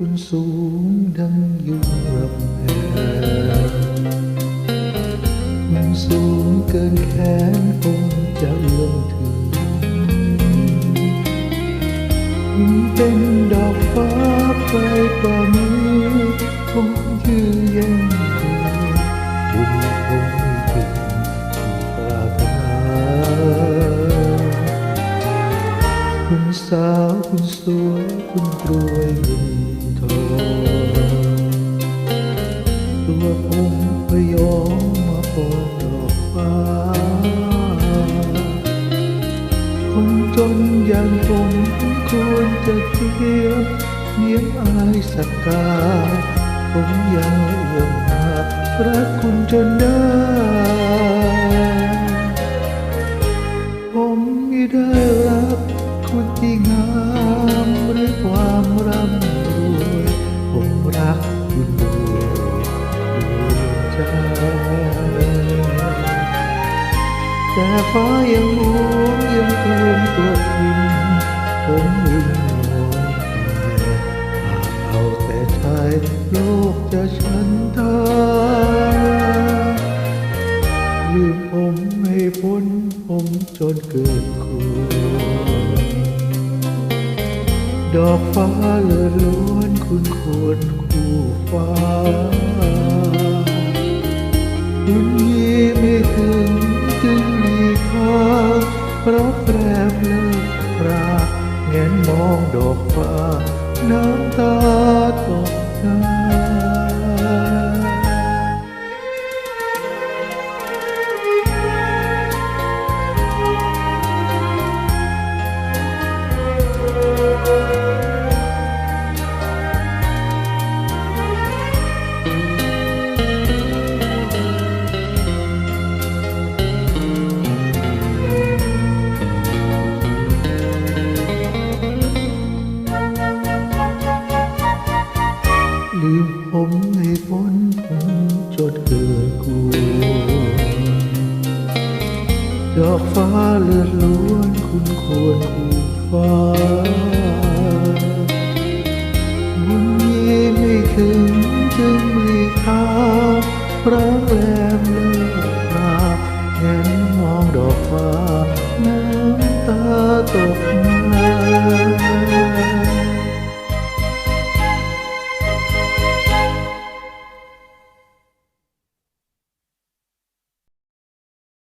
คุณสูงดังยุงรำแพงคุณสูงเกินแขนคงจะเอื้อมถึงคุณเป็นดอกฟ้าไฟกว่ามือคงยืนเย็นคุณคงไม่ถึที่ปรารถนาคุณสาวคุณสวยคุณรวยคุณ จนอย่างผมควรจะเทียบเนียมอายสักกาผมยังเอื้อมหารักคุณจนได้ แต่ฟ้ายังหวงยังกลมตัวคุณผมวิงวอนหากเอาแต่ชายโลกจะฉันทาลืมผมให้พ้นผมจนเกิดคุณดอกฟ้าเลือล้วนคุณควรคู่ฟ้าคุณยี่ไม่ถึงจึงมีค่าเพราะแปรเลิกราเงนมองดอกฟ้าน้ำตาตก ลืมผมให้พ้นผมจนเกิดกลัวดอกฟ้าเลือดล้วนคุณควรคู่ฟ้าบุญยีไม่ถึงจึงมีค่าพราะแรมเลิกราเห็นมองดอกฟ้าน้ำตาตก